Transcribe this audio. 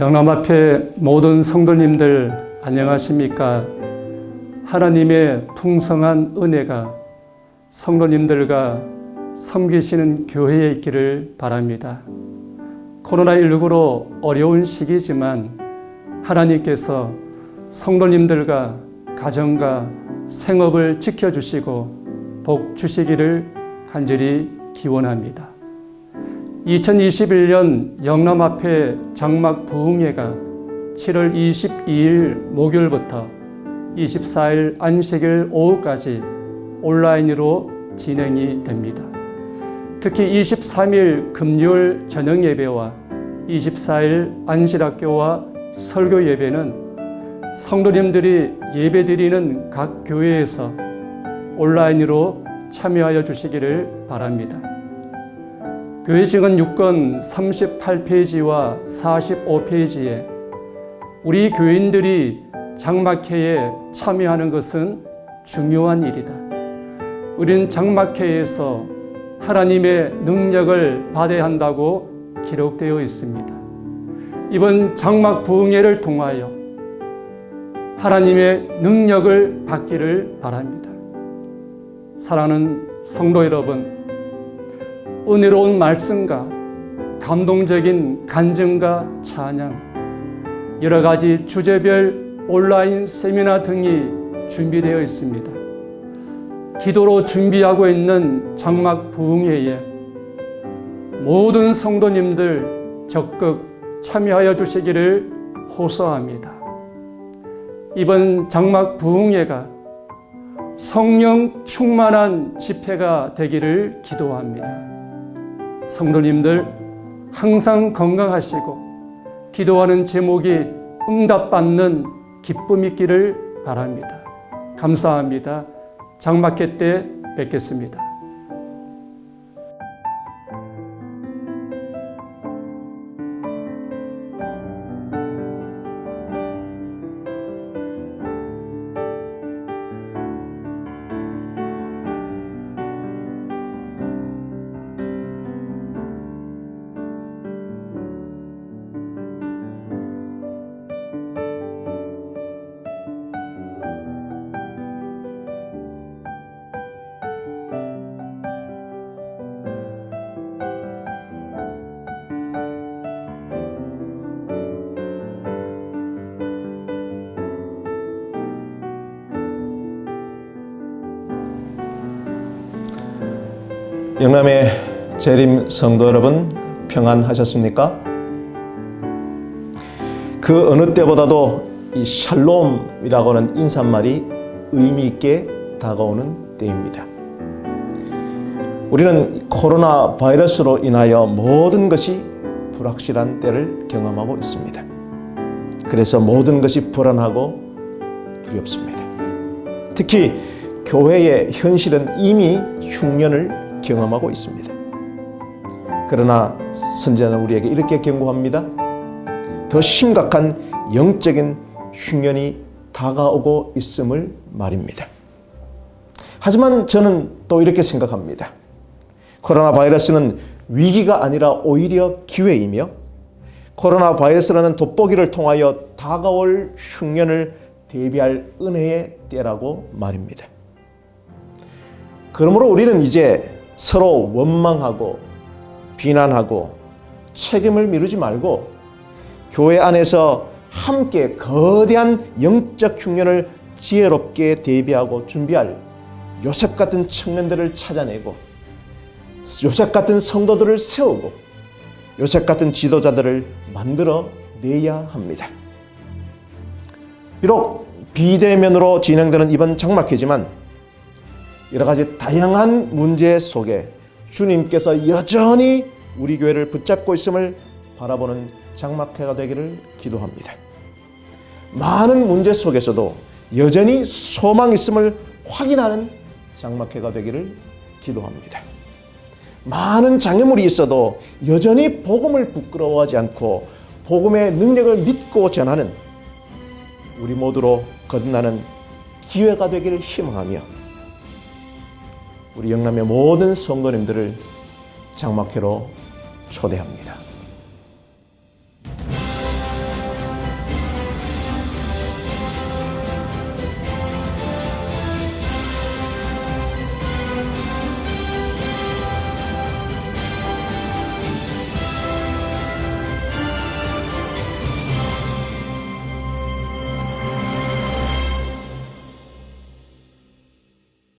영남 앞에 모든 성도님들 안녕하십니까? 하나님의 풍성한 은혜가 성도님들과 섬기시는 교회에 있기를 바랍니다. 코로나19로 어려운 시기지만 하나님께서 성도님들과 가정과 생업을 지켜주시고 복 주시기를 간절히 기원합니다. 2021년 영남 앞에 장막 부흥회가 7월 22일 목요일부터 24일 안식일 오후까지 온라인으로 진행이 됩니다. 특히 23일 금요일 저녁 예배와 24일 안실학교와 설교 예배는 성도님들이 예배드리는 각 교회에서 온라인으로 참여하여 주시기를 바랍니다. 교회 증언 6권 38페이지와 45페이지에 우리 교인들이 장막회에 참여하는 것은 중요한 일이다. 우리는 장막회에서 하나님의 능력을 받아야 한다고 기록되어 있습니다. 이번 장막 부흥회를 통하여 하나님의 능력을 받기를 바랍니다. 사랑하는 성도 여러분, 은혜로운 말씀과 감동적인 간증과 찬양, 여러 가지 주제별 온라인 세미나 등이 준비되어 있습니다. 기도로 준비하고 있는 장막 부흥회에 모든 성도님들 적극 참여하여 주시기를 호소합니다. 이번 장막 부흥회가 성령 충만한 집회가 되기를 기도합니다. 성도님들 항상 건강하시고 기도하는 제목이 응답받는 기쁨 있기를 바랍니다. 감사합니다. 장막회 때 뵙겠습니다. 영남의 재림 성도 여러분 평안하셨습니까? 그 어느 때보다도 이 샬롬이라고 하는 인사말이 의미 있게 다가오는 때입니다. 우리는 코로나 바이러스로 인하여 모든 것이 불확실한 때를 경험하고 있습니다. 그래서 모든 것이 불안하고 두렵습니다. 특히 교회의 현실은 이미 흉년을 경험하고 있습니다. 그러나 선지자는 우리에게 이렇게 경고합니다. 더 심각한 영적인 흉년이 다가오고 있음을 말입니다. 하지만 저는 또 이렇게 생각합니다. 코로나 바이러스는 위기가 아니라 오히려 기회이며 코로나 바이러스라는 돋보기를 통하여 다가올 흉년을 대비할 은혜의 때라고 말입니다. 그러므로 우리는 이제 서로 원망하고 비난하고 책임을 미루지 말고 교회 안에서 함께 거대한 영적 흉년을 지혜롭게 대비하고 준비할 요셉 같은 청년들을 찾아내고 요셉 같은 성도들을 세우고 요셉 같은 지도자들을 만들어 내야 합니다. 비록 비대면으로 진행되는 이번 장막회지만 여러 가지 다양한 문제 속에 주님께서 여전히 우리 교회를 붙잡고 있음을 바라보는 장막회가 되기를 기도합니다. 많은 문제 속에서도 여전히 소망 있음을 확인하는 장막회가 되기를 기도합니다. 많은 장애물이 있어도 여전히 복음을 부끄러워하지 않고 복음의 능력을 믿고 전하는 우리 모두로 거듭나는 기회가 되기를 희망하며 우리 영남의 모든 성도님들을 장막회로 초대합니다.